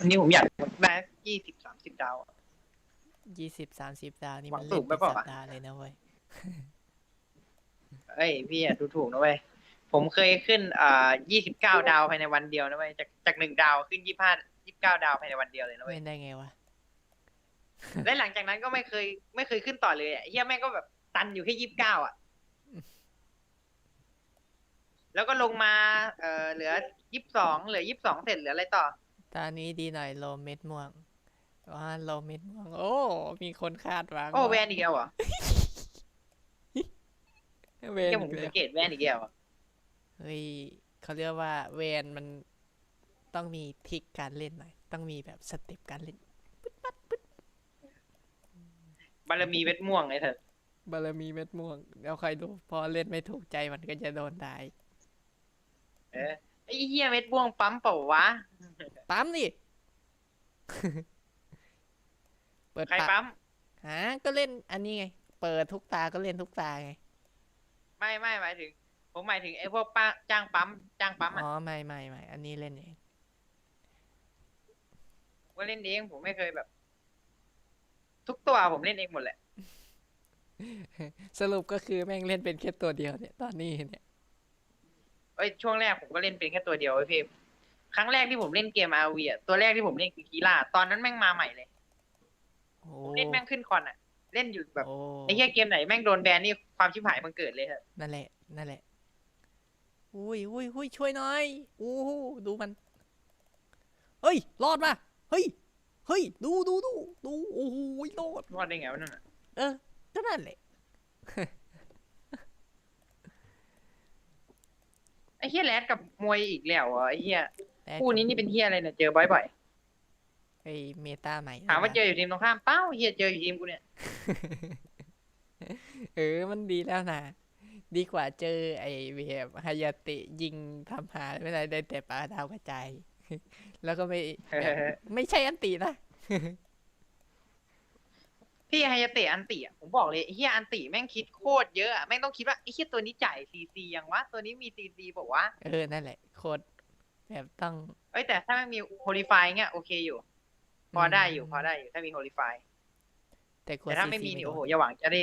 วันนี้ผมอยากได้ยี่สิบสามสิบดาวอะ ยี่สิบสามสิบดาวนี่หวัมันงเล่สูนงไปเป็นเปล่าสัปวะ ดาห์เลยนะเว้ย เอ้ยพี่อะดูถูกนะเว้ย ผมเคยขึ้นอ่ายี่สิบเก้าดาวภายในวันเดียวนะเว้ย จากจากหนึ่งดาวขึ้นยี่ห้ายี่สิบเก้าดาวภายในวันเดียวเลยนะเว้ย เล่นได้ไงวะ และหลังจากนั้นก็ไม่เคยไม่เคยขึ้นต่อเลยอะเฮียแม่งก็แบบตันอยู่แค่ยี่สิบเก้าอะ แล้วก็ลงมา เอ่อเหลือยี่สิบสองเหลือยี่สิบสองเสร็จเหลืออะไรต่อ ตอนนี้ดีหน่อยโลเม็ดม่วงว่าโลเม็ดม่วง โอ้ มีคนคาดหวังโอ้ว่าแวนอีกแล้วเหรอแวนเฮียผอีมกแล้สัวงเกตแวนอีกแล้วอะเฮ้ยเขาเรียกว่าแวนมันต้องมีทริกการเล่นหน่อย ต้องมีแบบสเต็ปการเล่นบารมีเวทม่วงเลยเถอะบารมีเม็ดม่วงแล้วใครดูพอเล่นไม่ถูกใจมันก็จะโดนได้เออไอ้เฮียเวทม่วงปั๊มเปล่าวะ ปั๊มดิ เปิดใครปะปั๊ม ฮะก็เล่นอันนี้ไง เปิดทุกตาก็เล่นทุกตาไง ไม่ไม่หมายถึง ผมหมายถึงไอ้พวกป้าจ้างปั๊ม จ้างปั๊มอะอ๋อไม่ไม่ไม่อันนี้เล่นเอง ผมก็เล่นเองผมไม่เคยแบบ ทุกตัวผมเล่นเองหมดแหละ สรุปก็คือแม่งเล่นเป็นแค่ตัวเดียวเนี่ย ตอนนี้เนี่ย เอ้ยช่วงแรกผมก็เล่นเป็นแค่ตัวเดียวไอ้ยพี่ ครั้งแรกที่ผมเล่นเกมอาวีอะตัวแรกที่ผมเล่นคือกีฬาตอนนั้นแม่งมาใหม่เลยโอ้ผมเล่นแม่งขึ้นคอนอะ เล่นอยู่แบบโอ้ไอ้เหี้ยเกมไหนแม่งโดนแบนนี่ความชิบหายมันเกิดเลยเถอะนั่นแหละ นั่นแหละอุ้ยอุ้ยอุ้ยช่วยหน่อยอู้หูดูมัน เฮ้ย รอดมาเฮ้ย เฮ้ย ดูดูดูดูโอ้โหรอด รอดได้ไงวะนั่นน่ะเออ ก็นั่นแหละ ไอ้เหี้ยแรดกับมวยอีกแล้วอะไอ้เหี้ยแต่ คู่นี้นี่เป็นเหี้ยอะไรเนี่ยเจอบ่อยไอเมตาใหม่ๆถามว่าเจออยู่ทีมตรงข้ามเป้าเหี้ยเจออยู่ทีมกูเนี่ย เออมันดีแล้วนะดีกว่าเจอ ไอเวฟฮายาเตะยิงทำหาไม่ได้ได้แต่ปลาดาวกระจายแล้วก็ไม่แบบไม่ใช่อันตีนะพี่ไฮยาเตะอันติอะผมบอกเลยไอ้เฮียอันติแม่งคิดโคตรเยอะอะแม่งต้องคิดว่าไอ้เฮียตัวนี้จ่ายซีซียังวะตัวนี้มีซีซีบอกว่าเออนั่นแหละโคตร แบบต้องเอ้ยแต่ถ้าแม่งมีโฮลิฟายเงี้ยโอเคอยู่ พอได้อยู่พอได้อยู่ ถ้ามีโฮลิฟายแต่กลัวแต่ถ้าไม่ CC มีนี่โดโอ้โหอย่าหวังจะได้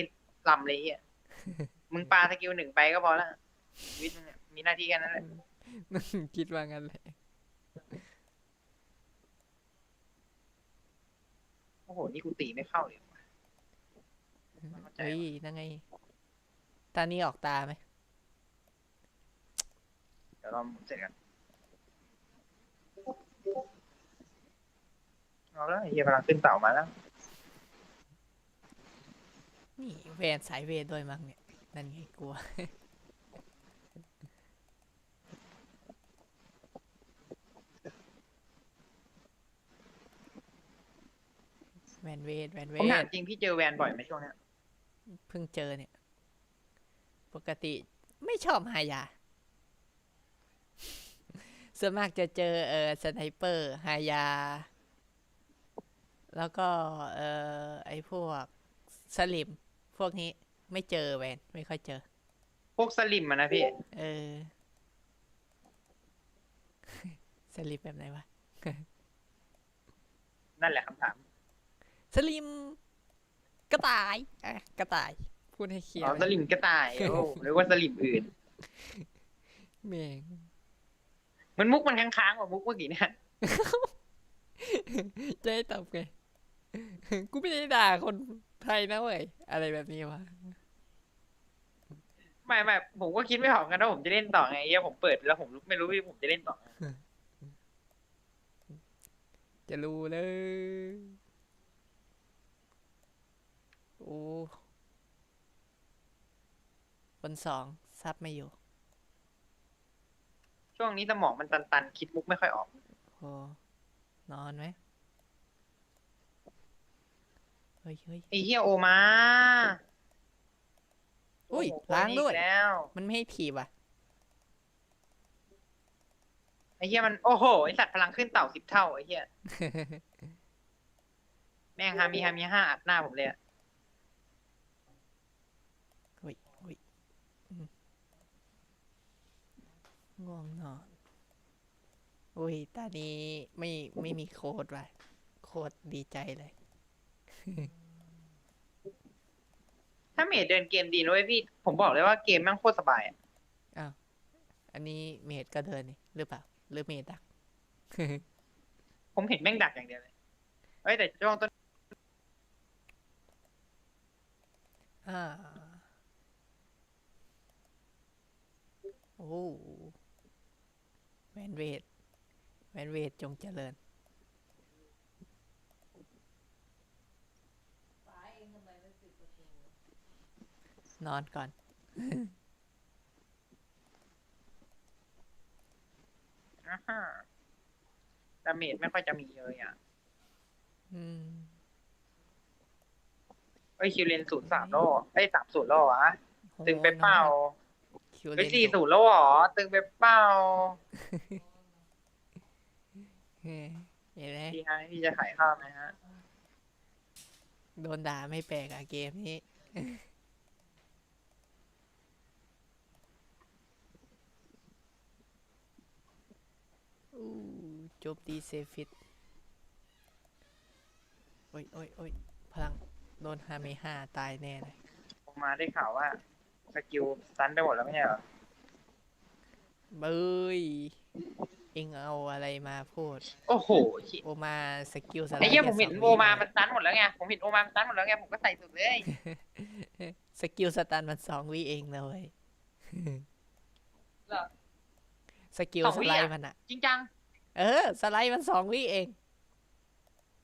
ลำเลยเฮียมึงปาสกิลหนึ่งไปก็พอละชีวิตมึงอะมีหน้าที่แค่นั้นแหละคิดว่างั้นแหละโอ้โห นี่กูตีไม่เข้าเลยว่ะเข้าใจเฮ้ยนั่นไง ตานี้ออกตาไหม เดี๋ยวรอหมุนเสร็จกัน เอาแล้วไอ้เฮียกำลังขึ้นเต่ามาแล้ว นี่แวนสายเวทด้วยมั้งเนี่ย นั่นไงกลัว แวนเวทแวนเวผมถามทจริงพี่เจอแวนบ่อยไหมช่วงเนี้ยเพิ่งเจอเนี่ย ปกติไม่ชอบหายา ส่วนมากจะเจอเออสไนเปอร์หายา แล้วก็เออไอพวกสลิมพวกนี้ไม่เจอแวนไม่ค่อยเจอ พวกสลิมอะนะพี่ เออ สลิมแบบไหนวะ นั่นแหละคำถาม สลิมกระต่ายอะกระต่าย พูดให้เคลียอ๋อร์สลิมกระต่ายโอ้หรือว่าสลิมอื่นเมงมันมุกมันค้างๆกว่ามุกเมื่อกี้เนี่ย จะให้ตอบไง กูไม่ได้ด่าคนไทยนะเว้ยอะไรแบบนี้วะไม่ไม่ผมก็คิดไม่ออกกันว่าผมจะเล่นต่อไงเหี้ยผมเปิดไปแล้วผมไม่รู้ว่าผมจะเล่นต่อไงจะรู้เลย โอ้คนสองซับไม่อยู่ ช่วงนี้สมองมันตันๆ คิดมุกไม่ค่อยออก โอ้นอนไหมเฮ้ยเฮ้ยไอ้เฮียโอมาอุ้ยโโหล้างด้วย อีกแล้วมันไม่ให้ถีบอะ ไอ้เฮียมันโอ้โหไอสัตว์พลังขึ้นเต่าสิบเท่าไอ้เฮียแม่งฮามีฮามีห้าอัดหน้าผมเลยอะอุ้ยอุ้ยอืมง่วงนอนอุ้ยตอนนี้ไม่ไม่มีโค้ดว่ะ โค้ดดีใจเลย ถ้าเมดเดินเกมดีนะเว้ยพี่ ผมบอกเลยว่าเกมแม่งโคตรสบายอะอันนี้เมดก็เดินนี่หรือเปล่า หรือเมดดัก ผมเห็นแม่งดักอย่างเดียวเลยเฮ้ยแต่ช่วงต้นอ่าโอ้แวนเวทแวนเวทจงเจริญ นอนก่อน อ่าฮะดาเมจไม่ค่อยจะมีเลยอะ อืมเอ้ยคิวเลนศูนย์สามโลเอ้ยสามศูนย์โลวะโหตึงไปเป้าคิวเอ้ยเล่นสี่อยู่ศูนย์โลหรอ ตึงไปเป้าเฮ้ยเห็นไหมพี่ฮะพี่จะขายข้าวไหมฮะ โดนด่าไม่แปลกอะเกมนี้ อู้โจบตีเซฟิตโอ้ยโอ้ยโอ้ยพลังโดนฮาเมห้าตายแน่เลยผมมาได้ข่าวว่า สกิลสตันไปหมดแล้วไม่ใช่เหรอ เบยเอ็งเอาอะไรมาพูด โอ้โหโอมาสกิลสไลด์ไอ้เหี้ยแค่ผมเห็นสงโอวิมามันสตันหมดแล้วไง ผมเห็นโอมามันสตันหมดแล้วไง ผมก็ใส่สุดเลย สกิลสตันมันสองวิเองนะเว้ยเหรอสกิลสองสวิไลอะด์มันอะจริงจัง เออ สไลด์มันสองวิเอง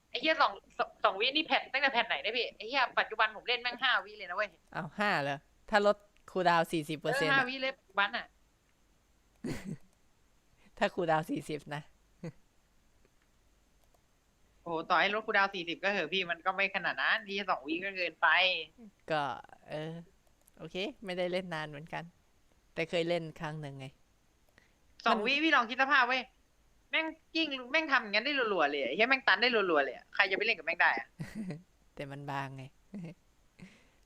ไอ้เหี้ยสองสองสองวินี่แผ่นตั้งแต่แผ่นไหนได้พี่ไอ้เหี้ยปัจจุบันผมเล่นแม่งห้าวิเลยนะเว้ยเอาห้าเหรอถ้าลดคูลดาวสี่สิบเปอร์เซ็นต์ห้าวิเลยปัจจุบันอะถ้าคูลดาวสี่สิบนะ โอ้โหต่อให้ลดคูลดาวสี่สิบก็เหอะพี่มันก็ไม่ขนาดนั้นที่สองวิก็เกินไป ก็ เออ โอเค ไม่ได้เล่นนานเหมือนกัน แต่เคยเล่นครั้งหนึ่งไง สองวิพี่ลองคิดสภาพเว้ย แม่งกิ้งแม่งทำอย่างนั้นได้รัวๆเลยไอ้เหี้ยแม่งตันได้รัวๆเลยอะใครจะไปเล่นกับแม่งได้อะแต่มันบางไง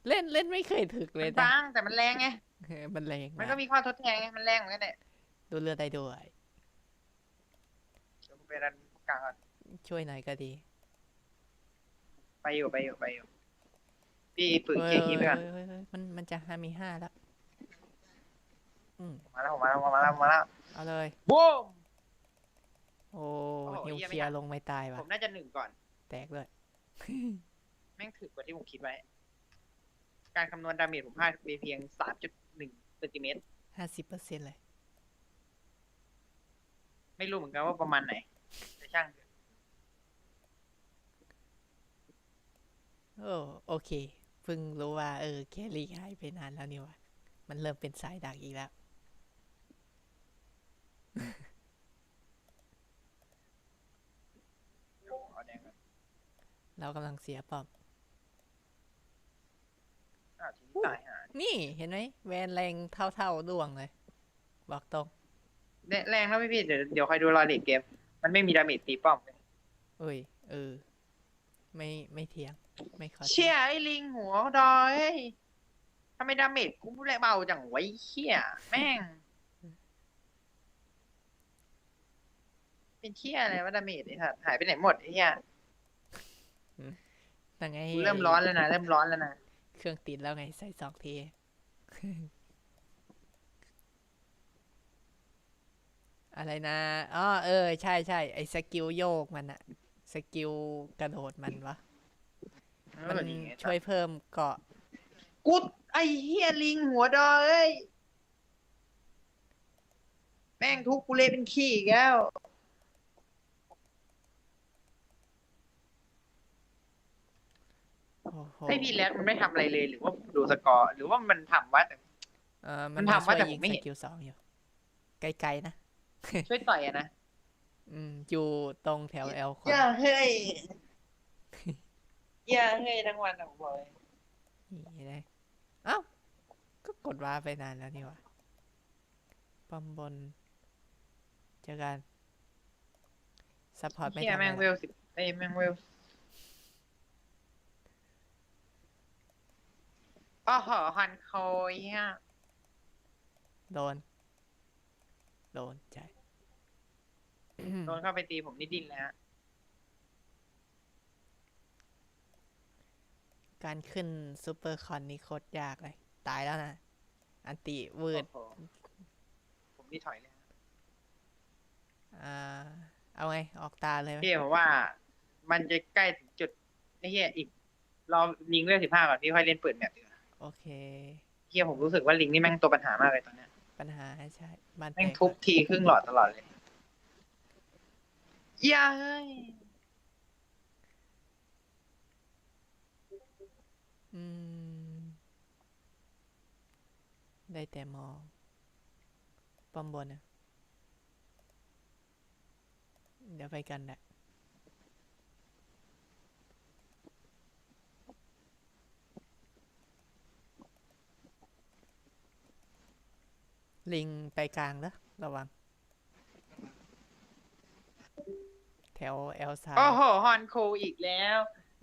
เล่นเล่นไม่เคยถึกเลมัยนนะบางแต่มันแรงไงเออมันแรงมันมาก็กมีข้อทดแทนไงมันแรงเหมือนกันแหละดูเลือดได้ด้วยเดี๋ยวผมไปรันกลางก่อนช่วยหน่อยก็ดีไปอยู่ไปอยู่ไปอยู่พี่ฝึกเคลียร์คีย์ไปก่อนเฮ้ยเฮ้ยเฮ้ยมันมันจะห้ามีห้าแล้ว อืมมาแล้วผมมาแล้วผมมาแล้วผมมาแล้วเอาเลย บูม โอ้โอ้โหนิวเหี้ยเคลียไม่ร์ทัน ลงไม่ตายผว่ะมน่าจะหนึ่งก่อน แตกเลยแม่งถึกกว่าที่ผมคิดไว้ การคำนวณดาเมจผมพลาดไปเพียงสามจุดหนึ่งเซนติเมตร ห้าสิบเปอร์เซ็นต์เลย ไม่รู้เหมือนกันว่าประมาณไหน แต่ช่างเถอะโอ้โอเคเพิ่งรู้ว่า เออแครี่หายไปนานแล้วนี่วะมันเริ่มเป็นสายดักอีกแล้ว เดี๋ยวผมเอาแดงก่อน เรากำลังเสียป้อมอ้าวทีนี้ตายหานี่เห็นไหมแวนแรงเท่าเท่าๆดวงเลย บอกตรงแรงแรงแล้วพี่พี่เดี๋ยวเดี๋ยวคอยดูรอเด็กเกม มันไม่มีดาเมจตีป้อมเลยเอ้ยเออ ไม่ไม่เถียง ไม่ขอถีงเชี่ยไอ้ลิงหัวดอยเฮ้ยทำไมดาเมจกูแรงเบาจังไวะไอ้เชี่ยแม่ง เป็นเชี่ยอะไรวะดาเมจไอ้สัตว์หายไปไหนหมดไอ้เหี้ย นั่งไงกูเริ่มร้อนแล้วนะเริ่มร้อนแล้วนะเครื่องติดแล้วไงใส่สองทีอะไรนะอ๋อเออ ใช่ใช่ไอ้สกิลโยกมันอะสกิลกระโดดมันวะ มันเออนี่ไงช่วยเพิ่มเกาะกูไอ้เหี้ยลิงหัวดอยเอ้ย แม่งทุกกูเลยเป็นขี้อีกแล้ว โอ้โหไอพี่แรดมันไม่ทำอะไรเลยหรือว่าดูสกอร์หรือว่ามันทำวะแต่ เออมัมันนทำว่าช่ยแต่ผยิมงไม่สเห็น กิลสองอยู่ไกลๆนะ ช่วยต่อยอะนะอืมอยู่ตรงแถวแอลคออย่าเฮ้ยอย่าเฮ้ยทั้งวันอะผมบอกเลยนี่เลยเอ้าก็กดว้าร์ปไปนานแล้วนี่หวะปั๊มบนเจอกันซัพพอร์ตไม่เฮียทำแม่งอะไรเวลสิบเอ้ยแม่งเวล อ้อหอฮันโคยเฮียโดน โดนใจโดนเข้าไปตีผมนี่ดิ้นแล้ว การขึ้นซูเปอร์คอนนี่โคตรยากเลย ตายแล้วนะ อันติวืดโอ้โหผมนี่ถอยเลยอ่า เอาไง ออกตาเลยไหมพี่ผมว่า มันจะใกล้ถึงจุดไอ้เหี้ยอีกรอลิงเวลสิบห้าก่อนพี่ค่อยเล่นเปิดแมปดีกว่า โอเคเฮียผมรู้สึกว่าลิงนี่แม่งตัวปัญหามากเลยตอนเนี้ยปัญหาใช่บ้านแตแม่งกทุบทีครึ่งหลอดตลอดเลยเย้ยอืม ได้แต่มองป้อมบนนะเดี๋ยวไปกันแหละ ลิงไปกลางแล้วระวัง แถวเอลซายโอ้โหฮอนโคอีกแล้ว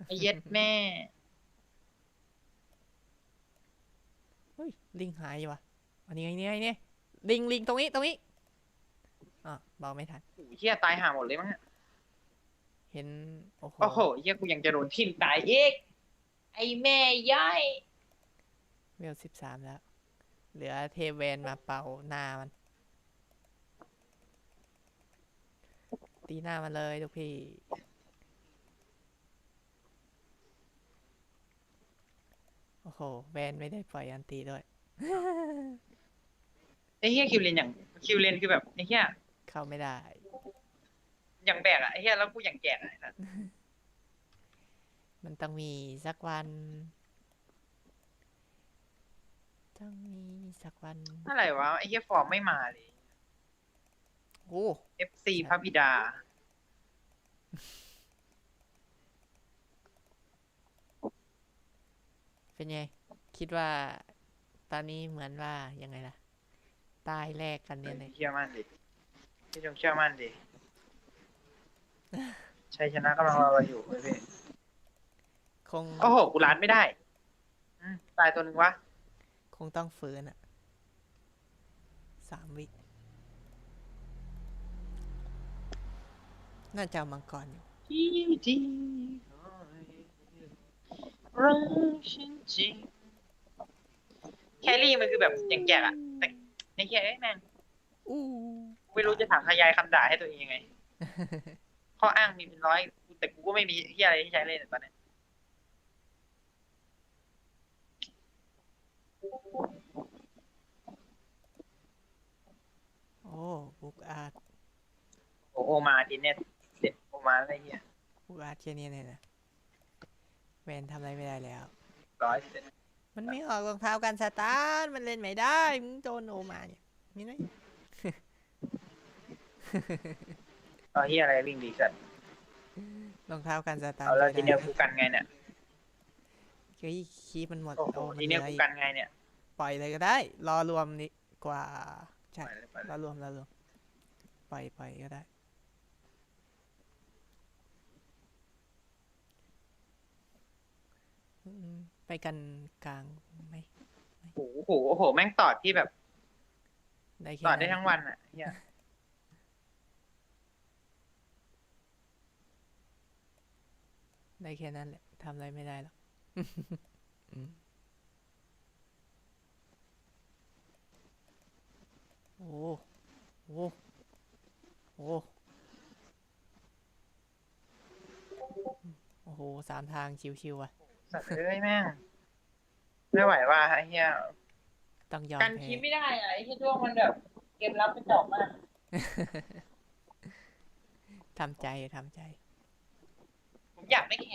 ไอ้เย็ดแม่เฮ้ยลิงหายอยู่วะอันนี้ไงเนี่ยไงเนี่ยลิงลิงตรงนี้ตรงนี้อะบอกไม่ทันโอ้โหเฮียตายห่าหมดเลยมั้งอะเห็น โอ้โหโอ้โหเฮียกูยังจะโดนทิ่มตายอีกไอ้แม่ย้อยเวลสิบสามแล้ว เหลือเทเวนมาเป่าหน้ามัน ตีหน้ามันเลยทุกพี่ โอ้โหแวนไม่ได้ปล่อยอันตีด้วย ไอ้เฮียคิวเลนอย่างคิวเลนคือแบบไอ้เฮียเข้าไม่ได้ อย่างแบกอะไอ้เฮียแล้วกูอย่างแจกอะไอ้สัสมันต้องมีสักวัน ต้องมีสักวันอะไรวะไอ้เฮียฟอร์มไม่มาเลย โอ้ FC พระบิดา เป็นไง คิดว่า ตอนนี้เหมือนว่ายังไงล่ะ ตายแลกกันเนี่ยเลยเชื่อมั่นดิพี่จงเชื่อมั่นดิชัยชนะกำลังรอเราอยู่เว้ยพี่คง โอ้โห กูล้านไม่ได้อืมตายตัวหนึ่งวะ คงต้องฝืนอะสามวิ น่าจะเอามังกรอยู่ที่ที่รักฉันจริงแครี่มันคือแบบอย่างแจกอะแต่ในแค่ไอ้ยแม่งอู้ไม่รู้จะถามทายายคำด่าให้ตัวเองยังไงข้ออ้างมีเป็นร้อยแต่กูก็ไม่มีที่อะไรที่ใช้เลยตอนนี้ โอ้บุกอาร์ตโอโอมาดินเนี่ยเด็ดโอมาอะไรเงี้ยบุกอาร์ตแค่นี้เลยนะแวนทำอะไรไม่ได้แล้ว ร้อยเสร็จมันไม่ออกรองเท้ากันสตาร์ทมันเล่นไม่ได้ มึงโดนโอมาเนี่ยมีไหมเอาเฮียอะไรวิ่งดีสัตว์รองเท้ากันสตาร์ทเอาแล้วไม่ทีได้เนี้ยกูกันไงเนี่ยเฮ้ยคีบมันหมดโอ้โหโอ้มันทีเหเนี้ยลือกูอีกกันไงเนี่ย ปล่อยเลยก็ได้ รอรวมนี่กว่า ใช่ ปล่อยเลยปล่อยเลยรอรวมรอรวม ปล่อยปล่อยก็ได้ อืมไปกันกลางไหมโอ้โหโอ้โห แม่งตอดที่แบบได้แค่ตอดได้นั้นทั้งวันอะเฮียได้แค่นั้นแหละทำอะไรไม่ได้หรอก อืมโอ้โอ้โอ้โอ้โห สามทางชิวๆอะสัตว์เอ้ยแม่งไม่ไหวว่าไอ้เฮียต้องยอมกันแพ้คีไม่ได้อะไอ้เฮียด้วงมันแบบเกมรับกระจอกมากทำใจทำใจ ผมอยากไม่แค